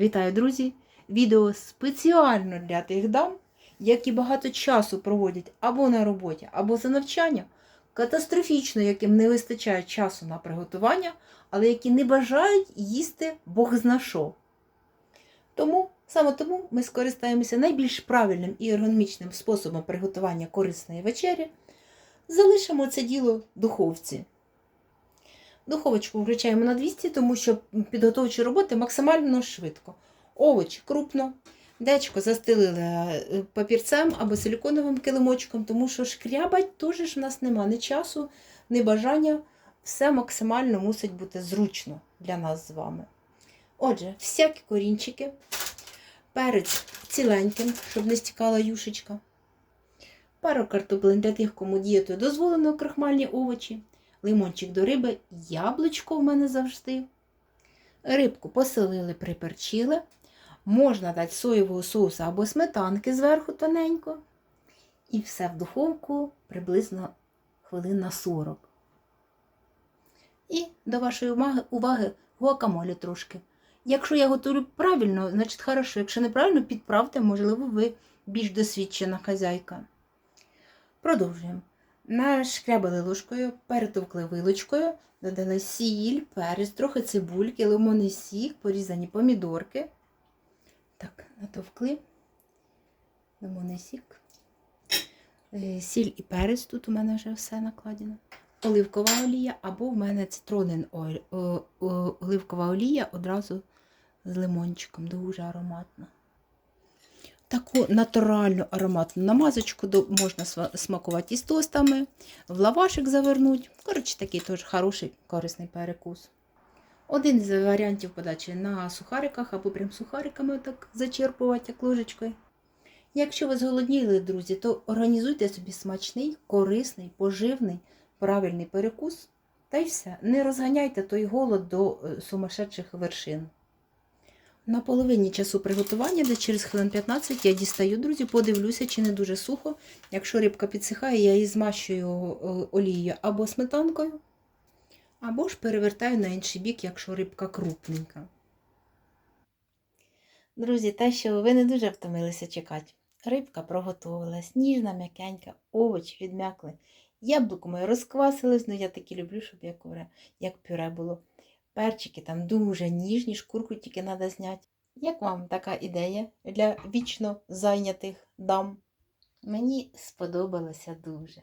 Вітаю, друзі! Відео спеціально для тих дам, які багато часу проводять або на роботі, або за навчання, катастрофічно, яким не вистачає часу на приготування, але які не бажають їсти Бог зна що. Тому, саме тому ми скористаємося найбільш правильним і ергономічним способом приготування корисної вечері. Залишимо це діло в духовці. Духовочку включаємо на 200, тому що підготовчі роботи максимально швидко. Овочі крупно. Дечко застелили е, папірцем або силіконовим килимочком, тому що шкрябать теж ж в нас нема ні часу, ні бажання. Все максимально мусить бути зручно для нас з вами. Отже, всякі корінчики, перець ціленьким, щоб не стікала юшечка. Пару картоплин для тих, кому дієтою дозволено крахмальні овочі, лимончик до риби, яблучко в мене завжди. Рибку поселили, приперчили. Можна дати соєвого соусу або сметанки зверху тоненько. І все в духовку приблизно хвилин на 40. І до вашої уваги, гуакамолі трошки. Якщо я готую правильно, значить хорошо. Якщо неправильно, підправте, можливо, ви більш досвідчена хазяйка. Продовжуємо. Нашкрябали ложкою, перетовкли вилочкою, додали сіль, перець, трохи цибульки, лимонний сік, порізані помідорки. Так, натовкли. Лимонний сік. Е, Сіль і перець, тут у мене вже все накладено. Оливкова олія, або в мене о- оливкова олія одразу з лимончиком, дуже ароматно. Таку натуральну ароматну намазочку можна смакувати із тостами, в лавашик завернуть. Коротше, такий теж хороший корисний перекус. Один з варіантів подачі на сухариках або прям сухариками так зачерпувати як ложечкою. Якщо ви зголодніли, друзі, то організуйте собі смачний, корисний, поживний, правильний перекус. Та й все. Не розганяйте той голод до е, сумасшедших вершин. На половині часу приготування, де через хвилин 15 я дістаю, друзі, подивлюся, чи не дуже сухо. Якщо рибка підсихає, я її змащую е, олією або сметанкою, або ж перевертаю на інший бік, якщо рибка крупненька. Друзі, те, що ви не дуже втомилися чекати. Рибка проготовилась, ніжна, м'якенька, овочі відм'якли. Яблуко моє розквасилось, ну я такі люблю, щоб як пюре було. Перчики там дуже ніжні, шкурку тільки треба зняти. Як вам така ідея для вічно зайнятих дам? Мені сподобалося дуже.